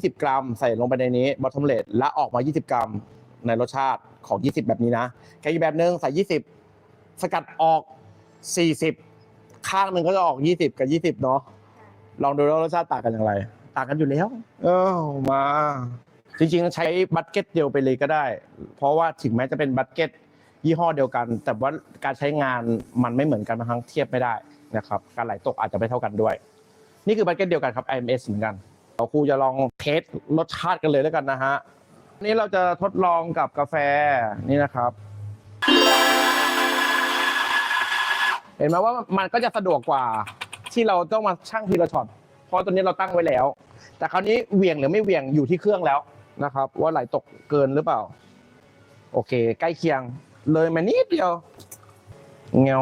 20 กรัม ใส่ลงไปในนี้บอททอมเลตแล้วออกมา 20 กรัมในรสชาติของ 20 แบบนี้นะแกอีกแบบนึงใส่ 20 สกัดออก 40 ข้างหนึ่งก็จะออก 20 กับ 20 เนาะลองดูแล้วรสชาติต่างกันอย่างไร ต่างกันอยู่แล้ว เออมา จริงๆ ใช้บัตเก็ตเดียวไปเลยก็ได้ เพราะว่าถึงแม้จะเป็นบัตเก็ตยี่ห้อเดียวกัน แต่ว่าการใช้งานมันไม่เหมือนกันบางครั้งเทียบไม่ได้นะครับ การไหลตกอาจจะไม่เท่ากันด้วย นี่คือบัตเก็ตเดียวกันครับ IMS เหมือนกัน เราครูจะลองเทสรสชาติกันเลยแล้วกันนะฮะนี่เราจะทดลองกับกาแฟนี่นะครับ เห็นไหมว่ามันก็จะสะดวกกว่าที่เราต้องมาชั่งทีละช็อตเพราะตัวนี้เราตั้งไว้แล้ว แต่คราวนี้เหวี่ยงหรือไม่เหวี่ยงอยู่ที่เครื่องแล้วนะครับ ว่าไหลตกเกินหรือเปล่า โอเค ใกล้เคียง เลยมานิดเดียวเงา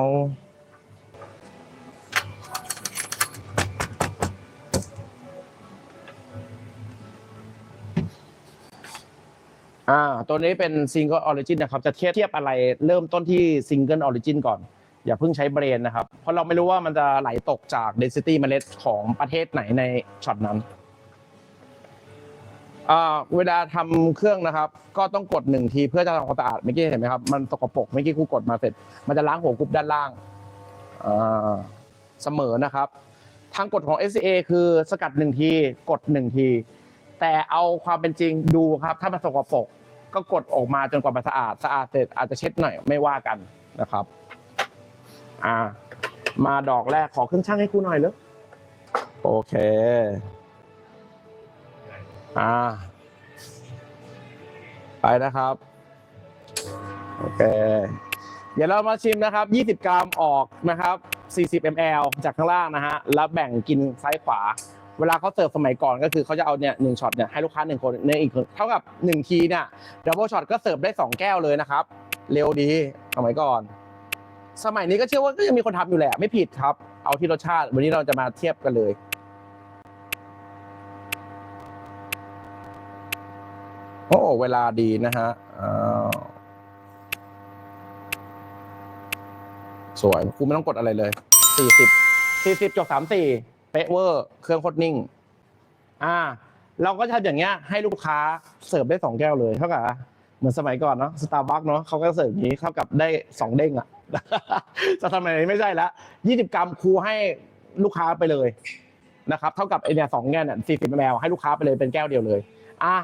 อ่าตัวนี้เป็นซิงเกิลออริจินนะครับ จะเทียบเทียบอะไรเริ่มต้นที่ซิงเกิลออริจินก่อน อย่าเพิ่งใช้เบรนนะครับ เพราะเราไม่รู้ว่ามันจะไหลตกจาก density เมล็ดของประเทศไหนในช็อตนั้นอ่าเวลาทำเครื่องนะครับ ก็ต้องกดหนึ่งทีเพื่อจะทำความสะอาดเมื่อกี้เห็นไหมครับ มันสกปรกเมื่อกี้ครูกดมาเสร็จ มันจะล้างหัวกรุ๊ปด้านล่างอ่าเสมอนะครับ ทางกฎของ SCA คือสกัดหนึ่งที กดหนึ่งที แต่เอาความเป็นจริงดูครับ ถ้ามันสกปรกก็กดออกมาจนกว่ามันสะอาดสะอาดเสร็จอาจจะเช็ดหน่อยไม่ว่ากันนะครับ อ่า มาดอกแรกขอเครื่องช่างให้ครูหน่อยเลยโอเค อ่า ไปนะครับ โอเค เดี๋ยวเรามาชิมนะครับ 20 กรัมออกนะครับ 40 ml จากข้างล่างนะฮะ แล้วแบ่งกินซ้ายขวา เวลาเขาเสิร์ฟสมัยก่อนก็คือเขาจะเอาเนี่ยหนึ่งช็อตเนี่ยให้ลูกค้าหนึ่งคนในอีกเท่ากับหนึ่งทีเนี่ยดับเบิลช็อตก็เสิร์ฟได้สองแก้วเลยนะครับ เร็วดีสมัยก่อน สมัยนี้ก็เชื่อว่าก็ยังมีคนทำอยู่แหละ ไม่ผิดครับ เอาที่รสชาติ วันนี้เราจะมาเทียบกันเลยโอ้เวลาดีนะฮะสวยกูไม่ต้องกดอะไรเลยสี่สิบสี่สิบจบสามสี่ ป๊ะเวอร์เครื่องโคตรนิ่ง อ่า เราก็ทำอย่างเงี้ย ให้ลูกค้าเสิร์ฟได้สองแก้วเลยเท่ากับเหมือนสมัยก่อนเนาะสตาร์บัคเนาะเขาก็เสิร์ฟอย่างนี้เท่ากับได้สองเด้งอะจะทำอะไรไม่ใช่ละยี่สิบกรัมครูให้ลูกค้าไปเลยนะครับ เท่ากับไอเนี่ยสองแก้วเนี่ยสี่สิบมลให้ลูกค้าไปเลยเป็นแก้วเดียวเลย อะ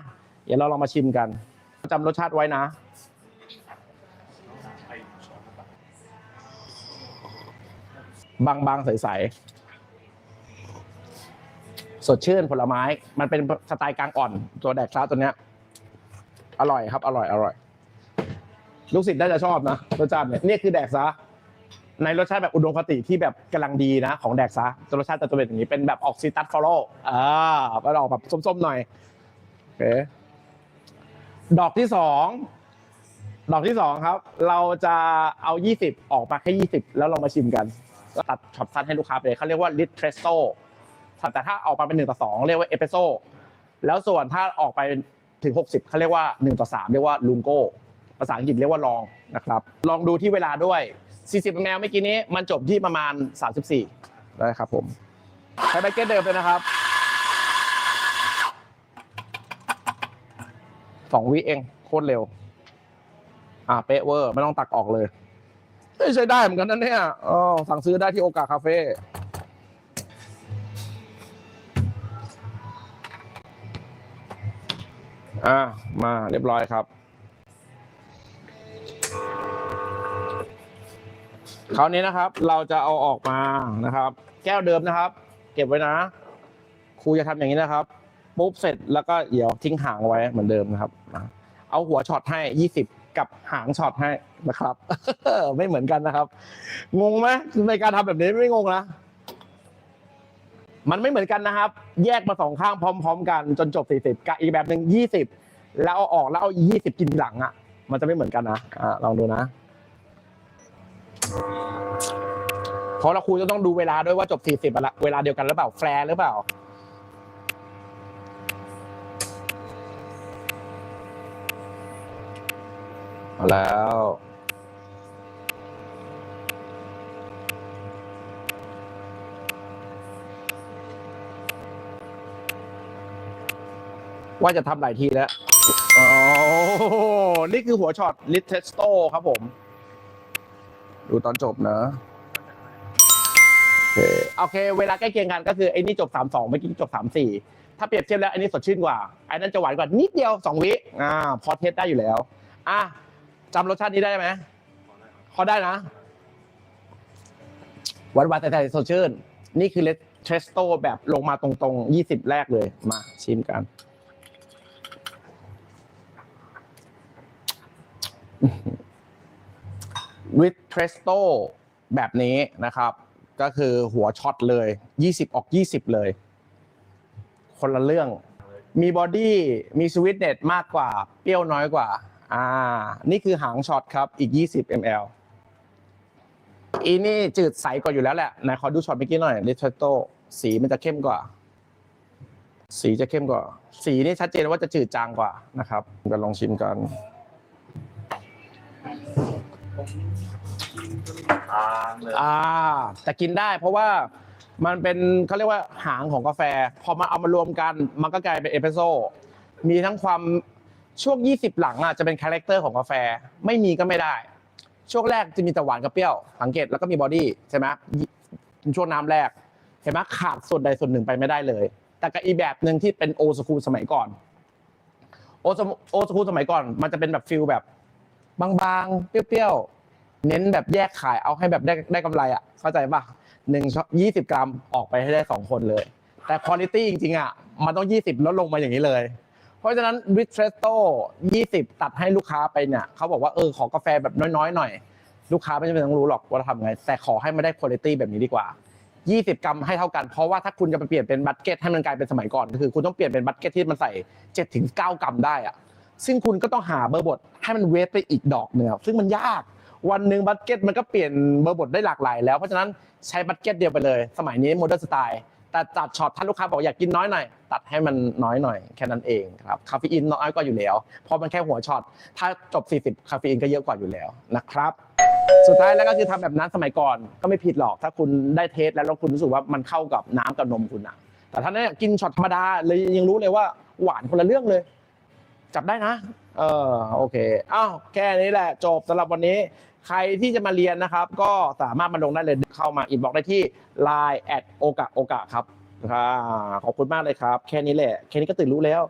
เดี๋ยวเราลองมาชิมกันจำรสชาติไว้นะบางๆใสๆ สดชื่นผลไม้ มันเป็นสไตล์กลางอ่อน ตัวแดกซ่าตัวเนี้ย อร่อยครับ อร่อยอร่อย ลูกศิษย์น่าจะชอบนะรสชาติเนี่ยนี่คือแดกซะในรสชาติแบบอุดมคติที่แบบกำลังดีนะของแดกซะตัวรสชาติจะตัวเป็นอย่างนี้เป็นแบบออกซิตัสฟอลโลอ่ามันออกแบบส้มๆหน่อยโอเคดอกที่สองดอกที่สองครับ เราจะเอายี่สิบออกมาแค่ยี่สิบแล้วเรามาชิมกันก็ตัดช็อตสั้นให้ลูกค้าไปเลยเขาเรียกว่าลิทเทรสโซ แต่ถ้าออกมาเป็นหนึ่งต่อสองเรียกว่าเอสเปรสโซแล้วส่วนถ้าออกไปถึงหกสิบเขาเรียกว่าหนึ่งต่อสามเรียกว่าลุงโก้ภาษาอังกฤษเรียกว่าลองนะครับ ลองดูที่เวลาด้วย 40 ml เมื่อกี้นี้มันจบที่ประมาณ 34ได้ครับผมใช้แบเก็ตเดิมเลยนะครับสองวิเองโคตรเร็ว อ่าเป๊ะเวอร์ ไม่ต้องตักออกเลยเฮ้ยใช้ได้เหมือนกันนะเนี่ยอ๋อสั่งซื้อได้ที่โอกาสคาเฟ่ อ่ามาเรียบร้อยครับคราวนี้นะครับ เราจะเอาออกมานะครับ แก้วเดิมนะครับ เก็บไว้นะ ครูจะทำอย่างนี้นะครับ ปุ๊บเสร็จแล้วก็เดี๋ยวทิ้งหางไว้เหมือนเดิมนะครับ เอาหัวช็อตให้ยี่สิบกับหางช็อตให้นะครับ ไม่เหมือนกันนะครับ งงไหมในการทำแบบนี้ไม่งงนะ มันไม่เหมือนกันนะครับ แยกมาสองข้างพร้อม ๆ กันจนจบสี่สิบกับอีกแบบหนึ่งยี่สิบแล้วเอาออกแล้วเอายี่สิบกินหลังอะ มันจะไม่เหมือนกันนะอ่าลองดูนะเพราะเราครูจะต้องดูเวลาด้วยว่าจบ 40อะละเวลาเดียวกันหรือเปล่าแฟร์หรือเปล่าแล้ว ว่าจะทำหลายทีแล้วอ๋อนี่คือหัวช็อตลิทเทสโตครับผม ดูตอนจบนะโอเคโอเค เวลาใกล้เคียงกันก็คือไอ้นี่จบสามสองเมื่อกี้จบสามสี่ถ้าเปรียบเทียบแล้วอันนี้สดชื่นกว่าไอ้นั่นจะหวานกว่านิดเดียวสองวิอ่าพอเทสได้อยู่แล้ว อะจำรสชาตินี้ได้ไหมพอได้นะหวานหวานแต่แต่สดชื่น นี่คือเลสเทสโตแบบลงมาตรงๆยี่สิบแรกเลยมาชิมกัน วิดเทรสโตแบบนี้นะครับ ก็คือหัวช็อตเลย 20 ออก 20 เลย คนละเรื่อง มีบอดี้มีสวิตเนตมากกว่า เปรี้ยวน้อยกว่า อ่า นี่คือหางช็อตครับอีก 20 ml อีนี่จืดใสกว่าอยู่แล้วแหละไหนขอดูช็อตเมื่อกี้หน่อยลิทเทโตสีมันจะเข้มกว่า สีจะเข้มกว่า สีนี่ชัดเจนว่าจะจืดจางกว่านะครับกันลองชิมกัน ทานเลยอ่าแต่กินได้เพราะว่ามันเป็นเขาเรียกว่าหางของกาแฟ พอมาเอามารวมกันมันก็กลายเป็นเอสเปรสโซ่มีทั้งความช่วง 20 หลังอะจะเป็นคาแรคเตอร์ของกาแฟไม่มีก็ไม่ได้ ช่วงแรกจะมีแต่หวานกับเปรี้ยว สังเกตแล้วก็มีบอดี้ใช่ไหมช่วงน้ำแรกเห็นไหมขาดส่วนใดส่วนหนึ่งไปไม่ได้เลย แต่กับอีแบบหนึ่งที่เป็นโอสคูลสมัยก่อนโอสโอสคูลสมัยก่อน มันจะเป็นแบบฟิลแบบ บางๆ เปรี้ยวๆ เน้นแบบแยกขายเอาให้แบบได้ได้กำไรอะ เข้าใจป่ะหนึ่งยี่สิบกรัมออกไปให้ได้สองคนเลย แต่คุณภาพจริงๆอะมันต้องยี่สิบลดลงมาอย่างนี้เลย เพราะฉะนั้นวิทเทรสโต้ยี่สิบตัดให้ลูกค้าไปเนี่ยเขาบอกว่าเออขอกาแฟแบบน้อยๆหน่อย ลูกค้าไม่จำเป็นต้องรู้หรอกว่าเราทำไง แต่ขอให้มันได้คุณภาพแบบนี้ดีกว่า20 กรัมให้เท่ากัน เพราะว่าถ้าคุณจะไปเปลี่ยนเป็นบัตเก็ตให้มันกลายเป็นสมัยก่อนก็คือคุณต้องเปลี่ยนเป็นบัตเก็ตที่มันใส่7ถึง9กรัมได้อะ ซึ่งคุณก็ต้องหาเบอร์บทให้มันเวฟไปอีกดอกเนื้อะซึ่งมันยากวันหนึ่งบัตเก็ตมันก็เปลี่ยนเบอร์บทได้หลากหลายแล้วเพราะฉะนั้นใช้บัตเก็ตเดียวไปเลย สมัยนี้โมเดิร์นสไตล์แต่จัดช็อตถ้านลูกค้าบอกอยากกินน้อยหน่อยตัดให้มันน้อยหน่อยแค่นั้นเองครับคาเฟอีนน้อยกว่าอยู่แล้วเพราะมันแค่หัวช็อตถ้าจบ 40 คาเฟอีนก็เยอะกว่าอยู่แล้วนะครับสุดท้ายแล้วก็คือทำแบบนั้นสมัยก่อนก็ไม่ผิดหรอกถ้าคุณได้เทสแล้วแล้วคุณรู้สึกว่ามันเข้ากับน้ำกับนมคุณอะแต่ถ้าเนี่ยกินช็อตธรรมดาเลยยังรู้เลยว่าหวานคนละเรื่องเลย จับได้นะ เออโอเคอ้าวแค่นี้แหละ จบสำหรับวันนี้ ใครที่จะมาเรียนนะครับ ก็สามารถมาลงได้เลยเข้ามาอินบอกได้ที่ Line แอดโอกะโอกะครับอ่าขอบคุณมากเลยครับ แค่นี้แหละ แค่นี้ก็ตื่นรู้แล้ว